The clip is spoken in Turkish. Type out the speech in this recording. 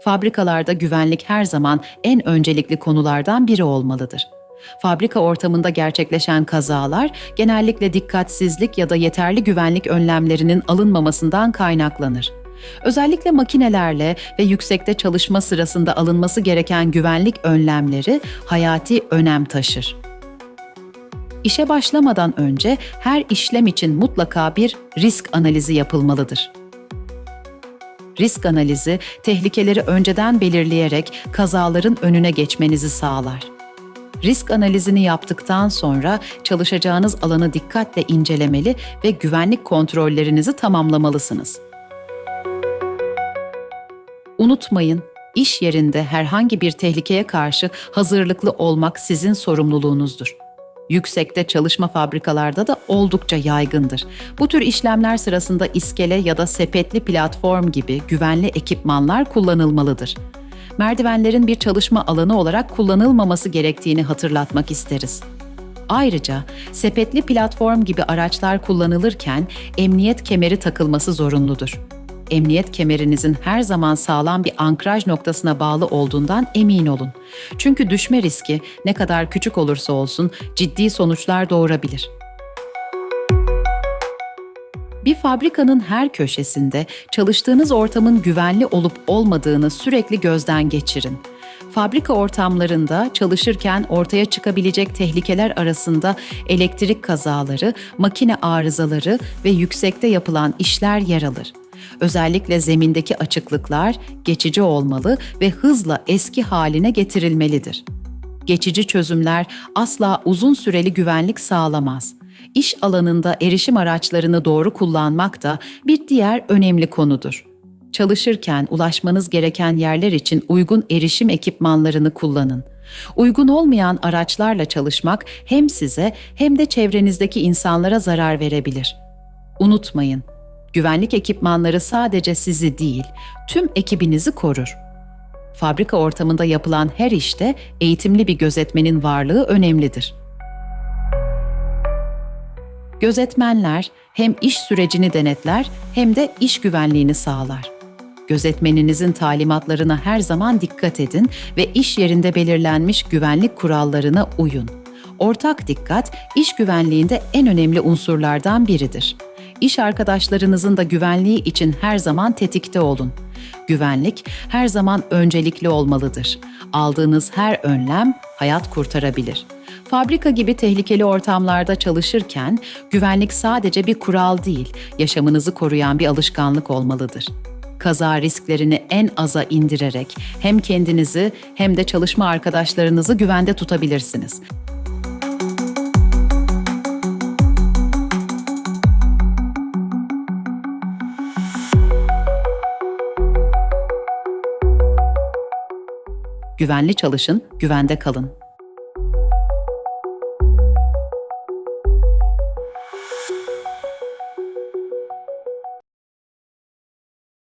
Fabrikalarda güvenlik her zaman en öncelikli konulardan biri olmalıdır. Fabrika ortamında gerçekleşen kazalar genellikle dikkatsizlik ya da yeterli güvenlik önlemlerinin alınmamasından kaynaklanır. Özellikle makinelerle ve yüksekte çalışma sırasında alınması gereken güvenlik önlemleri hayati önem taşır. İşe başlamadan önce her işlem için mutlaka bir risk analizi yapılmalıdır. Risk analizi tehlikeleri önceden belirleyerek kazaların önüne geçmenizi sağlar. Risk analizini yaptıktan sonra çalışacağınız alanı dikkatle incelemeli ve güvenlik kontrollerinizi tamamlamalısınız. Unutmayın, iş yerinde herhangi bir tehlikeye karşı hazırlıklı olmak sizin sorumluluğunuzdur. Yüksekte çalışma fabrikalarda da oldukça yaygındır. Bu tür işlemler sırasında iskele ya da sepetli platform gibi güvenli ekipmanlar kullanılmalıdır. Merdivenlerin bir çalışma alanı olarak kullanılmaması gerektiğini hatırlatmak isteriz. Ayrıca sepetli platform gibi araçlar kullanılırken emniyet kemeri takılması zorunludur. Emniyet kemerinizin her zaman sağlam bir ankraj noktasına bağlı olduğundan emin olun. Çünkü düşme riski ne kadar küçük olursa olsun ciddi sonuçlar doğurabilir. Bir fabrikanın her köşesinde çalıştığınız ortamın güvenli olup olmadığını sürekli gözden geçirin. Fabrika ortamlarında çalışırken ortaya çıkabilecek tehlikeler arasında elektrik kazaları, makine arızaları ve yüksekte yapılan işler yer alır. Özellikle zemindeki açıklıklar geçici olmalı ve hızla eski haline getirilmelidir. Geçici çözümler asla uzun süreli güvenlik sağlamaz. İş alanında erişim araçlarını doğru kullanmak da bir diğer önemli konudur. Çalışırken ulaşmanız gereken yerler için uygun erişim ekipmanlarını kullanın. Uygun olmayan araçlarla çalışmak hem size hem de çevrenizdeki insanlara zarar verebilir. Unutmayın, güvenlik ekipmanları sadece sizi değil, tüm ekibinizi korur. Fabrika ortamında yapılan her işte eğitimli bir gözetmenin varlığı önemlidir. Gözetmenler hem iş sürecini denetler hem de iş güvenliğini sağlar. Gözetmeninizin talimatlarına her zaman dikkat edin ve iş yerinde belirlenmiş güvenlik kurallarına uyun. Ortak dikkat iş güvenliğinde en önemli unsurlardan biridir. İş arkadaşlarınızın da güvenliği için her zaman tetikte olun. Güvenlik her zaman öncelikli olmalıdır. Aldığınız her önlem hayat kurtarabilir. Fabrika gibi tehlikeli ortamlarda çalışırken güvenlik sadece bir kural değil, yaşamınızı koruyan bir alışkanlık olmalıdır. Kaza risklerini en aza indirerek hem kendinizi hem de çalışma arkadaşlarınızı güvende tutabilirsiniz. Güvenli çalışın, güvende kalın.